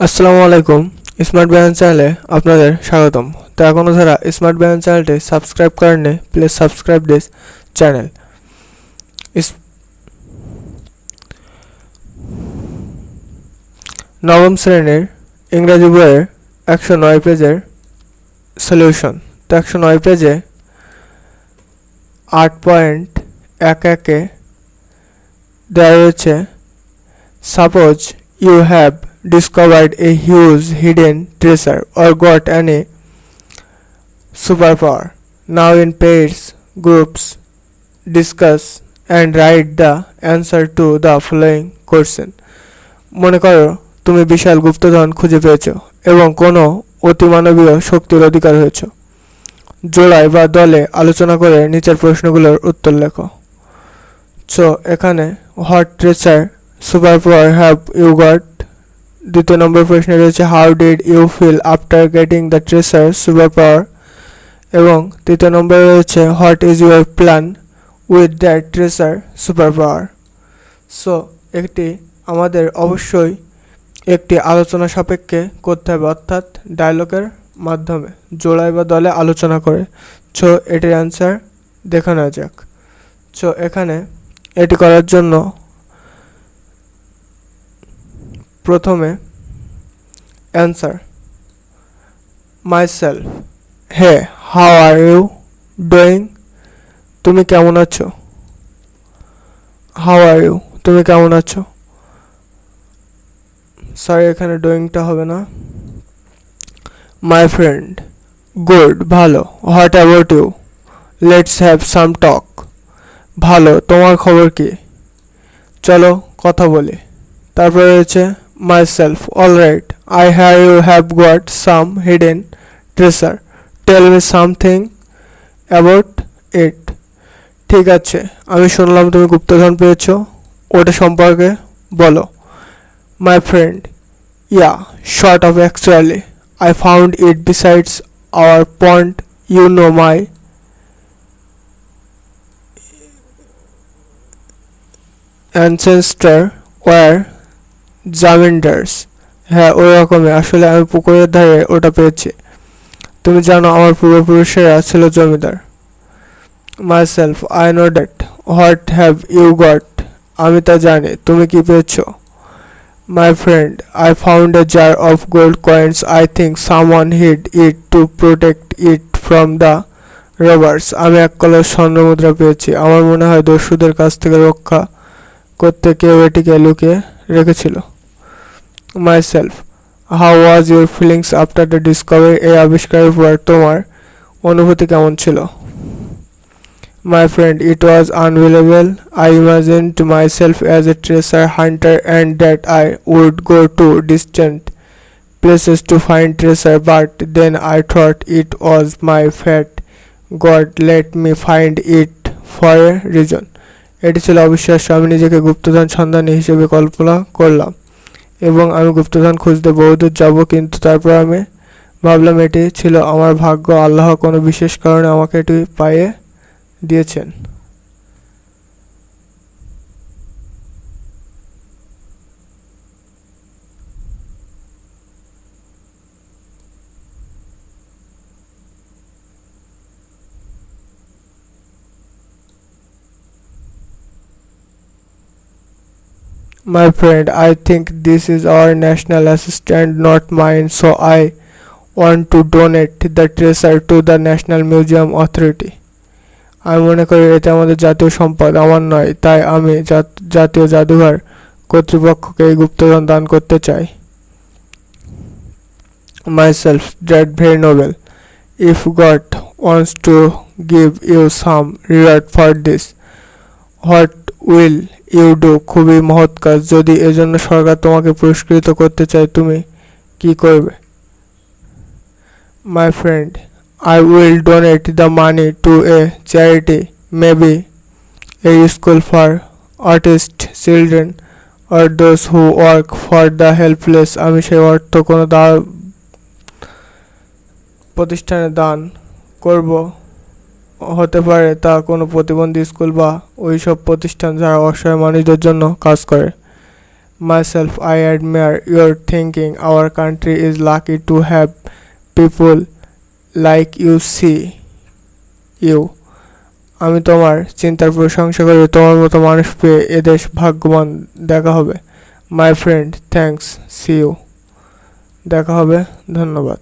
আসসালামু আলাইকুম স্মার্ট ব্যায়াম চ্যানেলে আপনাদের স্বাগতম। তো এখনও যারা স্মার্ট ব্যায়াম চ্যানেলটি সাবস্ক্রাইব করেন করেননি প্লিজ সাবস্ক্রাইব দিস চ্যানেল নবম শ্রেণির ইংরাজি বইয়ের একশো নয় পেজের সলিউশন তো একশো নয় পেজে আট পয়েন্ট এক একে দেওয়া রয়েছে suppose you have discovered a huge hidden treasure or got any superpower. Now in pairs, groups, discuss and write the answer to the following question. মনে করো তুমি বিশাল গুপ্তধন খুঁজে পেয়েছ এবং কোনো অতিমানবীয় শক্তির অধিকার হয়েছ জোড়ায় বা দলে আলোচনা করে নিচের প্রশ্নগুলোর উত্তর লেখো সো এখানে what treasure super power have you got দ্বিতীয় নম্বর প্রশ্নে রয়েছে how did you feel after getting the treasure super power এবং তৃতীয় নম্বরে রয়েছে what is your plan with that treasure super power so একটি আমাদের অবশ্যই একটি আলোচনা সাপেক্ষে করতে হবে, অর্থাৎ ডায়লগের মাধ্যমে, জোড়ায় বা দলে আলোচনা করে। সো এটির অ্যান্সার দেখা নেওয়া যাক। সো এখানে এটি করার জন্য প্রথমে answer myself hey how are you doing তুমি কেমন আছো? হাউ আর ইউ তুমি কেমন আছো? সরি এখানে ডুইংটা হবে না। মাই ফ্রেন্ড গুড ভালো। What about you let's have some talk ভালো, তোমার খবর কি? চলো, কথা বলি। তারপরে রয়েছে myself. Alright, I hear you have got some hidden treasure. Tell me something about it. ঠিক আছে আমি শুনলাম তুমি গুপ্তধন পেয়েছো ওটা সম্পর্কে বলো my friend yeah short of actually I found it besides our point you know my ancestor were Zamindars হ্যাঁ ওই রকমই আসলে আমি পুকুরের ধারে ওটা পেয়েছি। তুমি জানো আমার পূর্বপুরুষেরা ছিল জমিদার। Myself I know that what have you got আমি তা জানি। তুমি কি পেয়েছ? My friend I found a jar of gold coins I think someone hid it to protect it from the robbers আমি এক কলস স্বর্ণ মুদ্রা পেয়েছি। আমার মনে হয় দস্যুদের কাছ থেকে রক্ষা করতে কেউ এটিকে লুকিয়ে রেখেছিল। Myself how was your feelings after the discovery এই আবিষ্কারের পর তোমার অনুভূতি কেমন ছিল? My friend it was unbelievable I imagined myself as a treasure hunter and that I would go to distant places to find treasure, but then I thought it was my fate. God, let me find it for a reason. এটি ছিল অবিশ্বাস্য। আমি নিজেকে গুপ্তধন সন্ধানী হিসেবে কল্পনা করলাম। এবং আমি গুপ্তধন খুঁজতে বহুদূর যাব, কিন্তু তারপর আমি ভাবলাম এটি ছিল আমার ভাগ্য। আল্লাহ কোনো বিশেষ কারণে আমাকে এটি পাইয়ে দিয়েছেন। My friend, I think this is our national assistant, not mine, so I want to donate the treasure to the National Museum Authority. আমি মনে করি এটা আমাদের জাতীয় সম্পদ আমার নয় তাই আমি জাতীয় জাদুঘর কর্তৃপক্ষকে এই গুপ্তধন দান করতে চাই myself that very noble if God wants to give you some reward for this what will ইউডো খুবই মহৎ কাজ। যদি এজন্য সরকার তোমাকে পুরস্কৃত করতে চায়, তুমি কি করবে? My friend I will donate the money to a charity maybe a school for artist children or those who work for the helpless আমি সেই অর্থ কোনো দা প্রতিষ্ঠানে দান করব। হতে পারে তা কোনো প্রতিবন্ধী স্কুল বা ওই সব প্রতিষ্ঠান যারা অসহায় মানুষদের জন্য কাজ করে। মাই myself, I admire your thinking. Our country is lucky to have people like you see you. আমি তোমার চিন্তার প্রশংসা করি, তোমার মতো মানুষ পেয়ে এদেশ ভাগ্যবান। দেখা হবে। My friend thanks see you দেখা হবে। ধন্যবাদ।